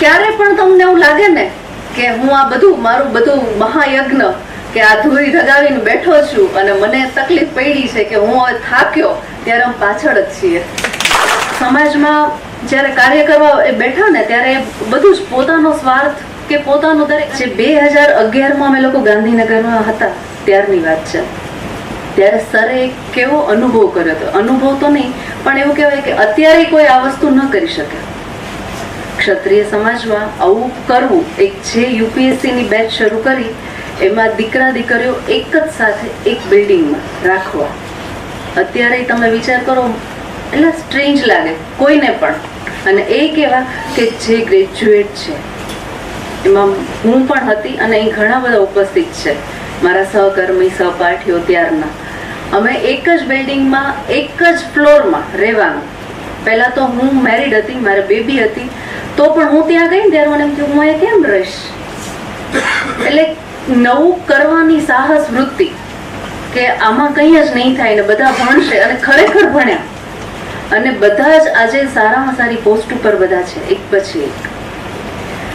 ક્યારે પણ તમને એવું લાગે ને કે હું આ બધું, મારું બધું મહાયજ્ઞ કે આ ધૂળી ધગાવીને બેઠો છું અને મને તકલીફ પડી છે કે હું થાક્યો, ત્યારે અમે પાછળ જ છીએ. સમાજમાં જ્યારે કાર્ય કરવા એ બેઠા ને, ત્યારે બધું જ પોતાનો સ્વાર્થ કે પોતાનું દરેક જે બે હજાર અગિયારમાં અમે લોકો ગાંધીનગરમાં હતા, ત્યારની વાત છે. ત્યારે સરે કેવો અનુભવ કર્યો હતો. અનુભવ તો નહીં, પણ એવું કહેવાય કે અત્યારે કોઈ આ વસ્તુ ન કરી શકે. ક્ષત્રિય સમાજમાં આવું કરવું એક જે યુપીએસસીની બેચ શરૂ કરી, એમાં દીકરા દીકરીઓ એક જ સાથે એક બિલ્ડિંગમાં રાખવા. અત્યારે તમે વિચાર કરો, એટલે સ્ટ્રેન્જ લાગે કોઈને પણ. અને એ કહેવા કે જે ગ્રેજ્યુએટ છે, એમાં હું પણ હતી અને અહીં ઘણા બધા ઉપસ્થિત છે, મારા સહકર્મી, સહપાઠીઓ ત્યારના. અમે એક જ બિલ્ડિંગમાં એક જ ફ્લોરમાં રહેવાનું. પહેલાં તો હું મેરિડ હતી, મારે બેબી હતી તો પણ હું ત્યાં ગઈ ત્યારે મને એમ થયું, હું અહીંયા કેમ રહીશ? એટલે નવું કરવાની સાહસ વૃત્તિ કે આમાં કંઈ જ નહીં થાય ને બધા ભણશે અને ખરેખર ભણ્યા. અને બધા જ આજે સારામાં સારી પોસ્ટ ઉપર બધા છે, એક પછી એક.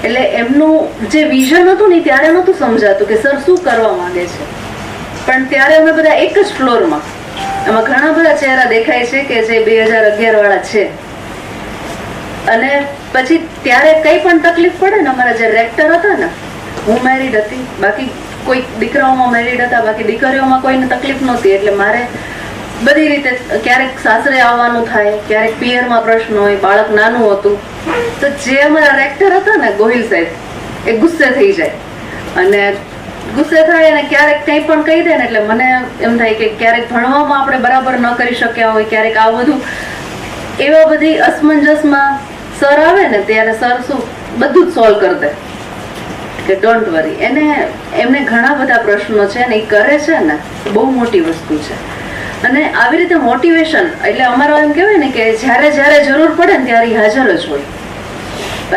એટલે એમનું જે વિઝન હતું ને ત્યારે નહોતું સમજાતું કે સર શું કરવા માંગે છે. પણ ત્યારે અમે બધા એક જ ફ્લોરમાં એમાં ઘણા બધા ચહેરા દેખાય છે કે જે બે હજાર અગિયાર વાળા છે. અને પછી ત્યારે કઈ પણ તકલીફ પડે ને, અમારા જે રેક્ટર હતા ને, હું મેરીડ હતી. બાકી કોઈ દીકરાઓમાં મેરીડ હતા, બાકી દીકરીઓમાં કોઈને તકલીફ નહોતી. એટલે મારે બધી રીતે ક્યારેક સાસરે આવવાનું થાય, ક્યારેક પિયરમાં પ્રશ્ન હોય, બાળક નાનું હતું. તો જે અમારા રેક્ટર હતા ને, ગોહિલ સાહેબ, એ ગુસ્સે થઈ જાય. અને ગુસ્સે થાય અને ક્યારેક કંઈ પણ કહી દે ને, એટલે મને એમ થાય કે ક્યારેક ભણવામાં આપણે બરાબર ન કરી શક્યા હોય, ક્યારેક આ બધું. એવા બધી અસમંજસમાં સર આવે ને, ત્યારે સર શું, બધું જ સોલ્વ કરી દે. કે ડોન્ટ વરી એને, એમને ઘણા બધા પ્રશ્નો છે ને, એ કરે છે ને, બહુ મોટી વસ્તુ છે. અને આવી રીતે મોટિવેશન એટલે અમારો એમ કહેવાય ને કે જ્યારે જ્યારે જરૂર પડે ને, ત્યારે હાજર જ હોય.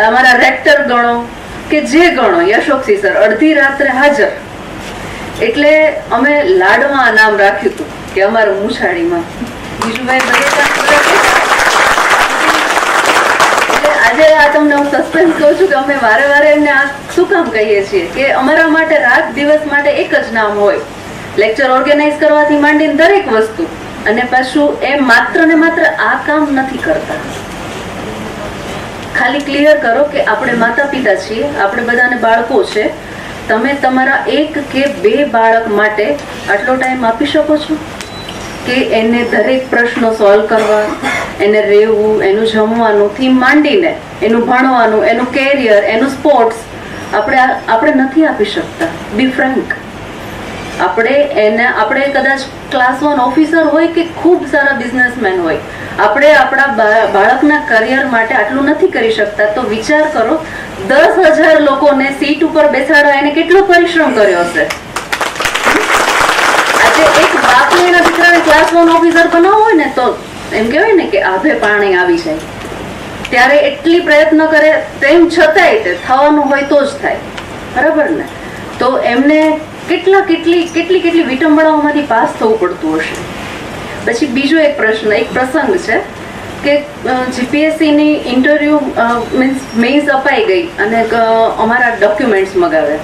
અમારા રેક્ટર ગણો, કે જે ગણો યશોકસી સર, અડધી રાત્રે હાજર. એટલે અમે લાડમાં નામ રાખ્યું હતું, કે અમારું મૂછાળીમાં. બીજુભાઈ બધે એટલે આજે આ તમને હું સસ્પેન્સ કહું છું કે અમે વારે વારે એમને આ શું કામ કહીએ છીએ? કે અમારા માટે રાત દિવસ માટે એક જ નામ હોય. લેક્ચર ઓર્ગેનાઇઝ કરવાથી માંડીને દરેક વસ્તુ. અને પાછું એ માત્ર ને માત્ર આ કામ નથી કરતા. ખાલી ક્લિયર કરો કે આપણે માતા પિતા છીએ, આપણે બધાને બાળકો છે. તમે તમારા એક કે બે બાળક માટે આટલો ટાઈમ આપી શકો છો? કે એને દરેક પ્રશ્નો સોલ્વ કરવા એને રહેવું, એનું જમવાનું, થી માંડીને એનું ભણવાનું, એનું કેરિયર એનું સ્પોર્ટ્સ આપણે આપણે નથી આપી શકતા. બી ફ્રેન્ક આપણે એને, આપણે કદાચ ક્લાસ વન ઓફિસર હોય કે ખૂબ સારા બિઝનેસમેન હોય, આપણે આપણા બાળકના કરિયર માટે આટલું નથી કરી શકતા, તો વિચાર કરો, દસ હજાર લોકોને સીટ ઉપર બેસાડવા એને કેટલો પરિશ્રમ કર્યો હશે? આજે એક બાપને એના દીકરાને ક્લાસ વન ઓફિસર બનાવવો હોય ને તો એમ કહેવાય ને કે આભે પાણી આવી જાય. ત્યારે એટલી પ્રયત્ન કરે તેમ છતાંય તે થવાનું હોય તો જ થાય. બરાબર ને? તો એમને કેટલા કેટલી કેટલી કેટલી વિટંબણાઓમાંથી પાસ થવું પડતું હશે? પછી બીજો એક પ્રશ્ન, એક પ્રસંગ છે કે જીપીએસસીની ઇન્ટરવ્યૂ મીન્સ મેઇન્સ અપાઈ ગઈ અને અમારા ડોક્યુમેન્ટ્સ મગાવ્યા.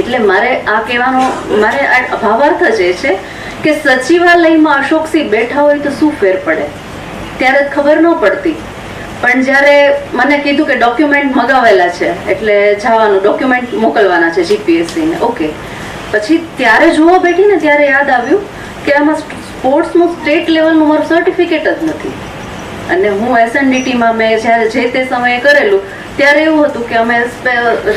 એટલે મારે આ કહેવાનો, મારે આ ભાવાર્થ જ એ છે કે સચિવાલયમાં અશોકસિંહ બેઠા હોય તો શું ફેર પડે? ત્યારે ખબર ન પડતી. પણ જ્યારે મને કીધું કે ડોક્યુમેન્ટ મગાવેલા છે, એટલે જવાનું ડોક્યુમેન્ટ મોકલવાના છે જીપીએસસીને ઓકે પછી ત્યારે જોવા બેઠી ને ત્યારે યાદ આવ્યું કે આમાં સ્પોર્ટ્સનું સ્ટેટ લેવલનું મારું સર્ટિફિકેટ જ નથી. અને હું એસએનડીટીમાં મેં જ્યારે જે તે સમયે કરેલું ત્યારે એવું હતું કે અમે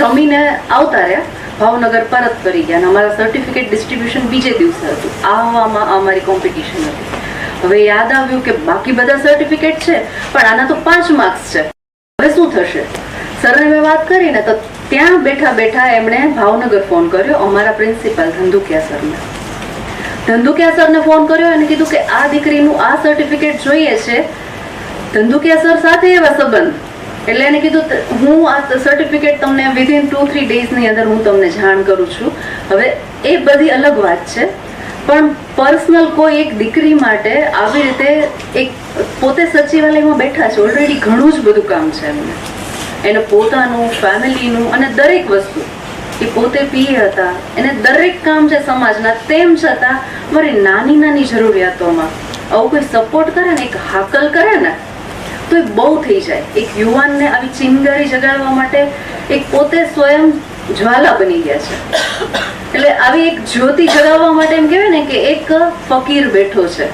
રમીને આવતા રહ્યા. ભાવનગર પરત કરી ગયા અને અમારા સર્ટિફિકેટ ડિસ્ટ્રીબ્યુશન બીજે દિવસે હતું. આવવામાં અમારી કોમ્પિટિશન હતી. હવે યાદ આવ્યું કે બાકી બધા સર્ટિફિકેટ છે, પણ આના તો પાંચ માર્ક્સ છે. હવે શું થશે? સરને મેં વાત કરીને તો ત્યાં બેઠા બેઠા એમણે ભાવનગર ફોન કર્યો અમારા પ્રિન્સિપાલ ધંધુકિયા સરને. ધંધુકિયા સરને ફોન કર્યો અને કીધું કે આ દીકરીનું આ સર્ટિફિકેટ જોઈએ છે. ધંધુકિયા સર સાથે એવા સંબંધ. એટલે એને કીધું "ત- હું આ સર્ટિફિકેટ તમને વિધિન ટુ થ્રી ડેઝની અંદર હું તમને જાણ કરું છું. હવે એ બધી અલગ વાત છે. પણ પર્સનલ કોઈ એક દીકરી માટે આવી રીતે એક પોતે સચિવાલયમાં બેઠા છે ઓલરેડી ઘણું જ બધું કામ છે એમને. એને પોતાનું ફેમિલીનું અને દરેક વસ્તુ. એ પોતે પીએ હતા. એને દરેક કામ છે સમાજના. તેમ છતાં મારી નાની નાની જરૂરિયાતોમાં આવું કોઈ સપોર્ટ કરે ને, એક હાકલ કરે ને તો એ બહુ થઈ જાય. એક યુવાનને આવી ચિંગારી જગાડવા માટે એક પોતે સ્વયં જ્વાલા બની ગયા છે. એટલે આવી એક જ્યોતિ જગાવવા માટે એમ કહેવાય ને કે એક ફકીર બેઠો છે.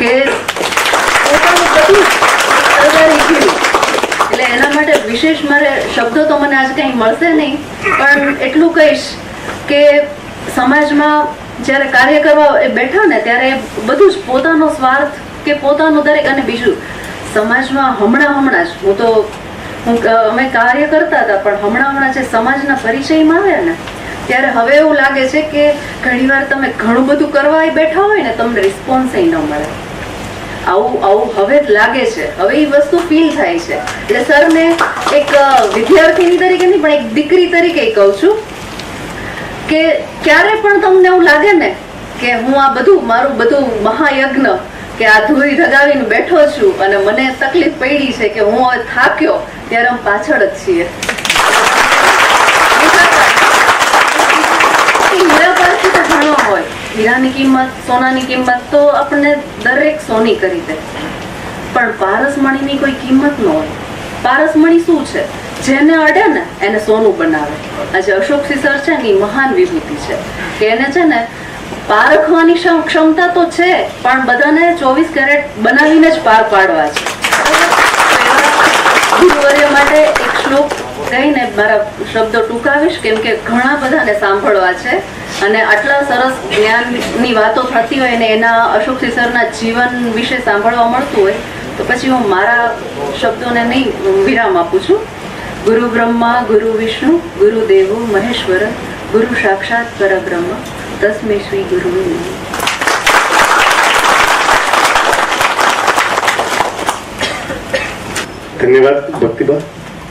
કે એટલે એના માટે વિશેષ મારે શબ્દો તો મને આજે કંઈ મળશે નહીં, પણ એટલું કહીશ કે સમાજમાં જ્યારે કાર્ય કરવા એ બેઠા ને ત્યારે બધું જ પોતાનો સ્વાર્થ કે પોતાનું દરેક અને બીજું સમાજમાં હમણાં હમણાં જ, હું તો, હું અમે કાર્ય કરતા હતા, પણ હમણાં હમણાં જે સમાજના પરિચયમાં આવ્યા ને, ત્યારે હવે એવું લાગે છે કે ઘણીવાર તમે ઘણું બધું કરવા બેઠા હોય ને, તમને રિસ્પોન્સ ન મળે. આવું આવું હવે જ લાગે છે. હવે એ વસ્તુ ફીલ થાય છે. એટલે સરને એક વિદ્યાર્થીની તરીકે નહીં, પણ એક દીકરી તરીકે કહું છું કે ક્યારે પણ તમને એવું લાગે ને કે હું આ બધું, મારું બધું મહાયજ્ઞ કે આ ધૂળી ધગાવીને બેઠો છું અને મને તકલીફ પડી છે કે હું થાક્યો, ત્યારે હું પાછળ જ છીએ. હીરાની કિંમત, સોનાની કિંમત તો આપણને દરેક સોની કરી દે. પણ પારસમણીની કોઈ કિંમત ન હોય. પારસમણી શું છે? જેને અડે ને, એને સોનું બનાવે. આજે અશોક સિસર છે ને, એ મહાન વિભૂતિ છે. કે એને છે ને પારખવાની ક્ષમતા તો છે, પણ બધાને ચોવીસ કેરેટ બનાવીને જ પાર પાડવા છે. માટે એક શ્લોક કહીને મારા શબ્દો ટૂંકાવીશ, કેમ કે ઘણા બધાને સાંભળવા છે. અને આટલા સરસ જ્ઞાનની વાતો થતી હોય અને એના અશોક સિસરના જીવન વિશે સાંભળવા મળતું હોય, તો પછી હું મારા શબ્દોને નહીં વિરામ આપું છું. ગુરુ બ્રહ્મા, ગુરુ વિષ્ણુ, ગુરુ દેવો, મહેશ્વર ગુરુ સાક્ષાત પરબ્રહ્મ તસ્મે શ્રી ગુરુ ધન્યવાદ ભક્તિબા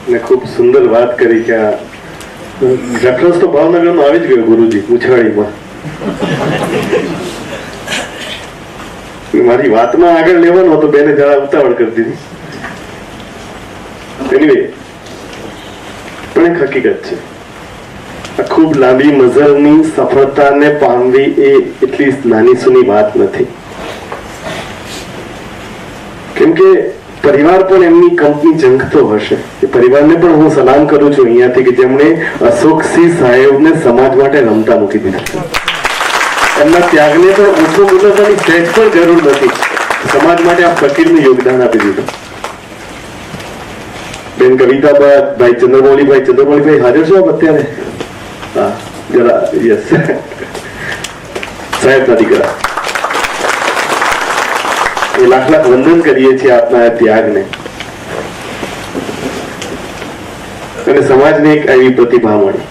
ને ખૂબ સુંદર વાત કરી કે આ રેફરન્સ તો ભાવનગર નો આવી જ ગયો ગુરુજી, ઉછાળીમાં. મારી વાતમાં આગળ લેવાનો હતો, બેને જરા ઉતાવળ કરી દીધી. એની પણ એક હકીકત છે. ખૂબ લાંબી મઝલની સફળતાને પામવી એ એટલી નાની સુની વાત નથી. કેમ કે પરિવાર પણ એમની કંપની જંખતો હશે. એ પરિવારને પણ હું સલામ કરું છું અહીંયાથી કે જેમણે અશોકસિંહ સાહેબને સમાજ માટે રમતા મૂકી દીધા એમના ત્યાગને પણ ઓછો મૂલવવાની સહેજ પણ જરૂર નથી. સમાજ માટે આ ફકીરનું યોગદાન આપી દીધું. બેન કવિતા બાદ ભાઈ ચંદ્રમૌલીભાઈ ચંદ્રમૌલીભાઈ હાજર છો અત્યારે? હા જરા યસ સાહેબના દીકરા એ લાખ લાખ વંદન કરીએ છીએ આપના ત્યાગને અને સમાજને એક એવી પ્રતિભા મળી